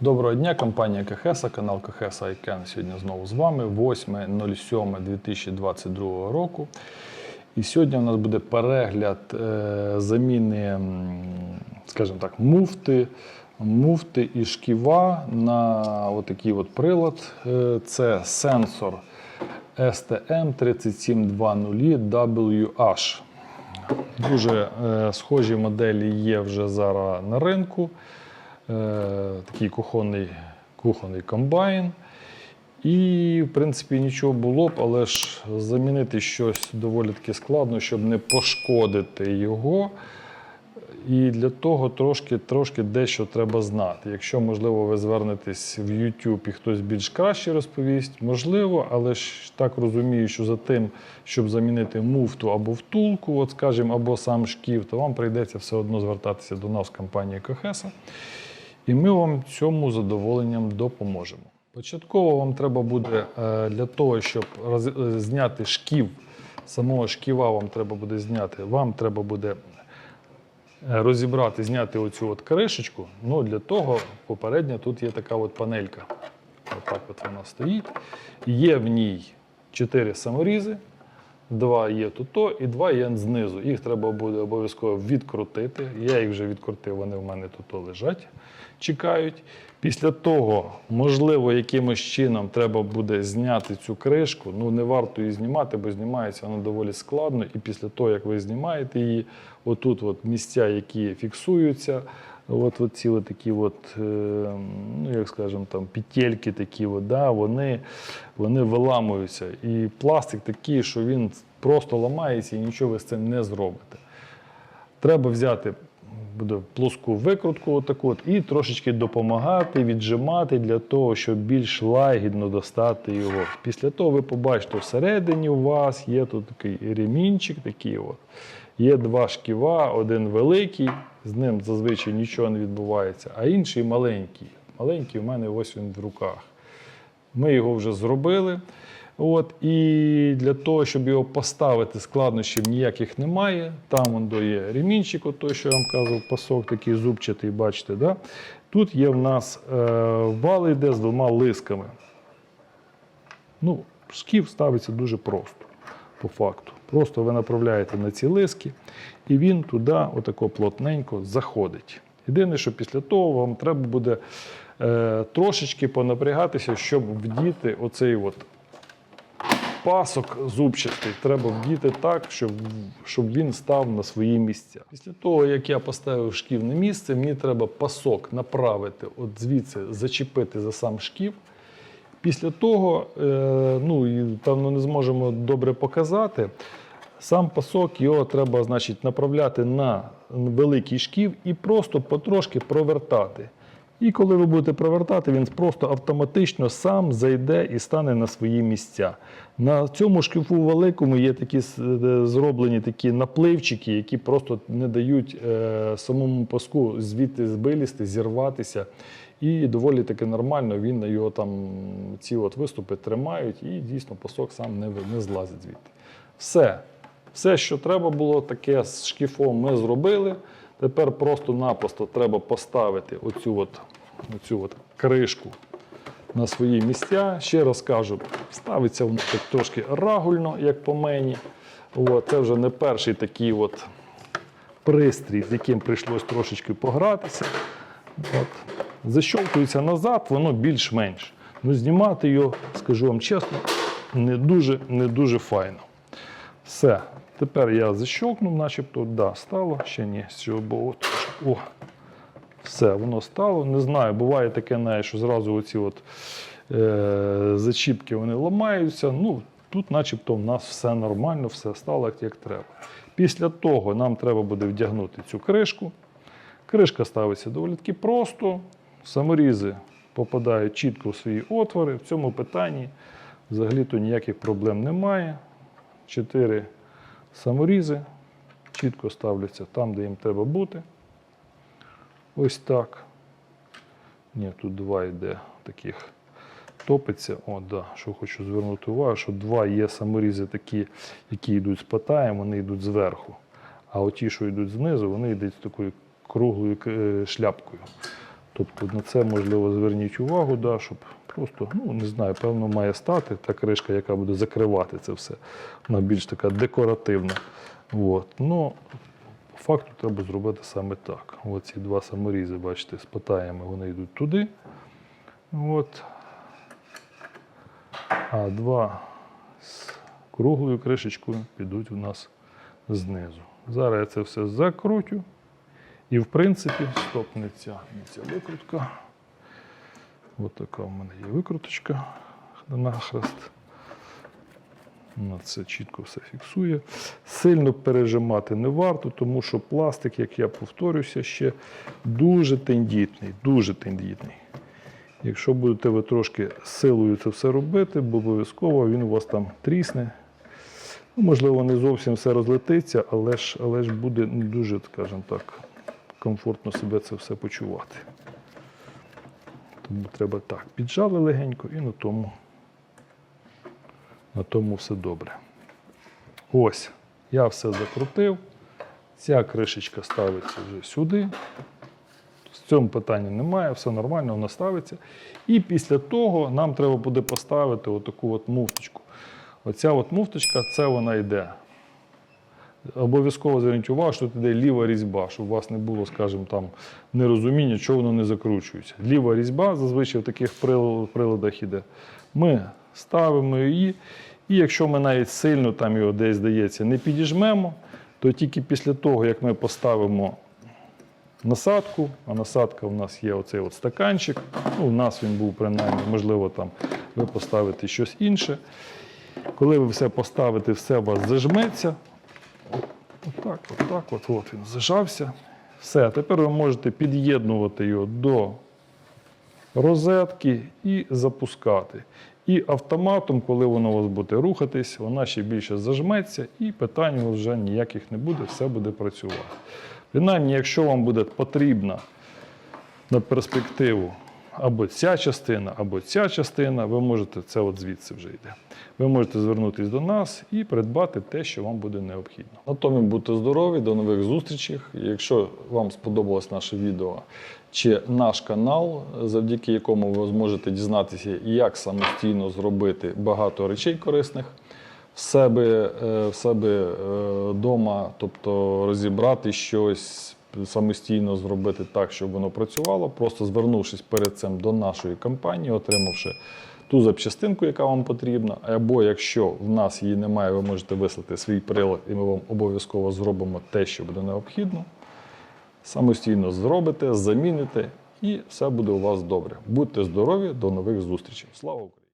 Доброго дня, компанія Кахеса, канал Кахеса ICANN сьогодні знову з вами, 8.07.2022 року. І сьогодні у нас буде перегляд е, заміни, скажімо так, муфти, муфти і шківа на отакий от прилад. Е, Це сенсор STM3720WH. Дуже е, схожі моделі є вже зараз на ринку. Е, такий кухонний, кухонний комбайн. І, в принципі, нічого було б, але ж замінити щось доволі таки складно, щоб не пошкодити його. І для того трошки, трошки дещо треба знати. Якщо, можливо, ви звернетесь в YouTube і хтось більш краще розповість, можливо, але ж так розумію, що за тим, щоб замінити муфту або втулку, от скажімо, або сам шків, то вам прийдеться все одно звертатися до нас, компанії Кохеса. І ми вам цьому задоволенням допоможемо. Початково вам треба буде е, для того, щоб е, зняти шків, самого шківа вам треба буде зняти. Вам треба буде е, розібрати, зняти оцю от кришечку. Ну, для того попередньо тут є така от панелька. Отак от вона стоїть. Є в ній чотири саморізи, два є тут і два є знизу. Їх треба буде обов'язково відкрутити. Я їх вже відкрутив, вони в мене тут лежать, чекають. Після того, можливо, якимось чином треба буде зняти цю кришку. Ну, не варто її знімати, бо знімається вона доволі складно. І після того, як ви знімаєте її, отут от місця, які фіксуються, от, ці от такі от, е, ну, як скажемо, там, петельки такі, от, да, вони, вони виламуються. І пластик такий, що він просто ламається і нічого ви з цим не зробите. Треба взяти буде плоску викрутку, отаку от, і трошечки допомагати, віджимати для того, щоб більш лагідно достати його. Після того ви побачите, всередині у вас є тут такий ремінчик, такий от. Є два шківа, один великий, з ним зазвичай нічого не відбувається, а інший маленький. Маленький у мене ось він в руках. Ми його вже зробили. От, і для того, щоб його поставити, складнощів ніяких немає. Там он до є ремінчик, той, що я вам казав, пасок такий зубчатий, бачите. Да? Тут є в нас е, вал йде з двома лисками. Ну, шків ставиться дуже просто, по факту. Просто ви направляєте на ці лиски, і він туди отако плотненько заходить. Єдине, що після того вам треба буде е, трошечки понапрягатися, щоб вдіти оцей от пасок зубчастий треба вдіти так, щоб, щоб він став на свої місця. Після того, як я поставив шків на місце, мені треба пасок направити, от звідси зачепити за сам шків. Після того, е, ну і певно не зможемо добре показати. Сам пасок його треба значить, направляти на великий шків і просто потрошки провертати. І коли ви будете провертати, він просто автоматично сам зайде і стане на свої місця. На цьому шкіфу великому є такі е, зроблені такі напливчики, які просто не дають е, самому паску звідти вилізти, зірватися. І доволі таки нормально він на його там ці от виступи тримають, і дійсно пасок сам не, не злазить звідти. Все. Все, що треба було, таке з шкіфом ми зробили. Тепер просто-напросто треба поставити оцю от, оцю от кришку на свої місця. Ще раз кажу, ставиться воно так трошки рагульно, як по мені. От, це вже не перший такий от пристрій, з яким прийшлось трошечки погратися. От. Защолкується назад, воно більш-менш. Ну, знімати його, скажу вам чесно, не дуже, не дуже файно. Все. Тепер я защелкнув, начебто, да, стало, ще ні, з цього боку. О, все, воно стало. Не знаю, буває таке, що зразу оці от, е, зачіпки вони ламаються. Ну, тут начебто в нас все нормально, все стало як треба. Після того нам треба буде вдягнути цю кришку. Кришка ставиться доволі таки просто. Саморізи попадають чітко в свої отвори. В цьому питанні взагалі-то ніяких проблем немає. Чотири саморізи чітко ставляться там, де їм треба бути. Ось так. Ні, тут два йде таких топиться. О, да, що хочу звернути увагу, що два є саморізи такі, які йдуть з патаєм, вони йдуть зверху. А оті, що йдуть знизу, вони йдуть з такою круглою е, шляпкою. Тобто на це можливо зверніть увагу, да, щоб просто, ну не знаю, певно, має стати та кришка, яка буде закривати це все. Вона більш така декоративна. От. Ну, по факту треба зробити саме так. Оці два саморізи, бачите, з патаями вони йдуть туди. От. А два з круглою кришечкою підуть у нас знизу. Зараз я це все закрутю. І, в принципі, стоп, не ця, не ця викрутка. Ось така в мене є викруточка нахрест. На це чітко все фіксує. Сильно пережимати не варто, тому що пластик, як я повторюся, ще дуже тендітний, дуже тендітний. Якщо будете ви трошки силою це все робити, бо обов'язково він у вас там трісне. Ну, можливо, не зовсім все розлетиться, але ж, але ж буде не дуже, скажімо так, комфортно себе це все почувати. Тому треба так, піджали легенько і на тому, на тому все добре. Ось, я все закрутив. Ця кришечка ставиться вже сюди. З цьому питання немає, все нормально, вона ставиться. І після того нам треба буде поставити отаку от муфточку. Оця от муфточка, це вона йде. Обов'язково зверніть увагу, що тут йде ліва різьба, щоб у вас не було, скажімо, там нерозуміння, чого воно не закручується. Ліва різьба зазвичай в таких приладах іде. Ми ставимо її, і якщо ми навіть сильно там його десь здається не підіжмемо, то тільки після того, як ми поставимо насадку, а насадка у нас є оцей от стаканчик. Ну, у нас він був принаймні, можливо, там ви поставите щось інше. Коли ви все поставите, все у вас зажметься. Отак, отак, от, от він зажався. Все, тепер ви можете під'єднувати його до розетки і запускати. І автоматом, коли воно у вас буде рухатись, вона ще більше зажметься, і питань у вас вже ніяких не буде, все буде працювати. Принаймні, якщо вам буде потрібна на перспективу або ця частина, або ця частина, ви можете, це от звідси вже йде. Ви можете звернутися до нас і придбати те, що вам буде необхідно. На тому будьте здорові, до нових зустрічей. Якщо вам сподобалось наше відео чи наш канал, завдяки якому ви зможете дізнатися, як самостійно зробити багато речей корисних в себе, е, в себе вдома, тобто розібрати щось, самостійно зробити так, щоб воно працювало, просто звернувшись перед цим до нашої компанії, отримавши ту запчастинку, яка вам потрібна. Або якщо в нас її немає, ви можете вислати свій прилад, і ми вам обов'язково зробимо те, що буде необхідно. Самостійно зробите, заміните, і все буде у вас добре. Будьте здорові, до нових зустрічей. Слава Україні!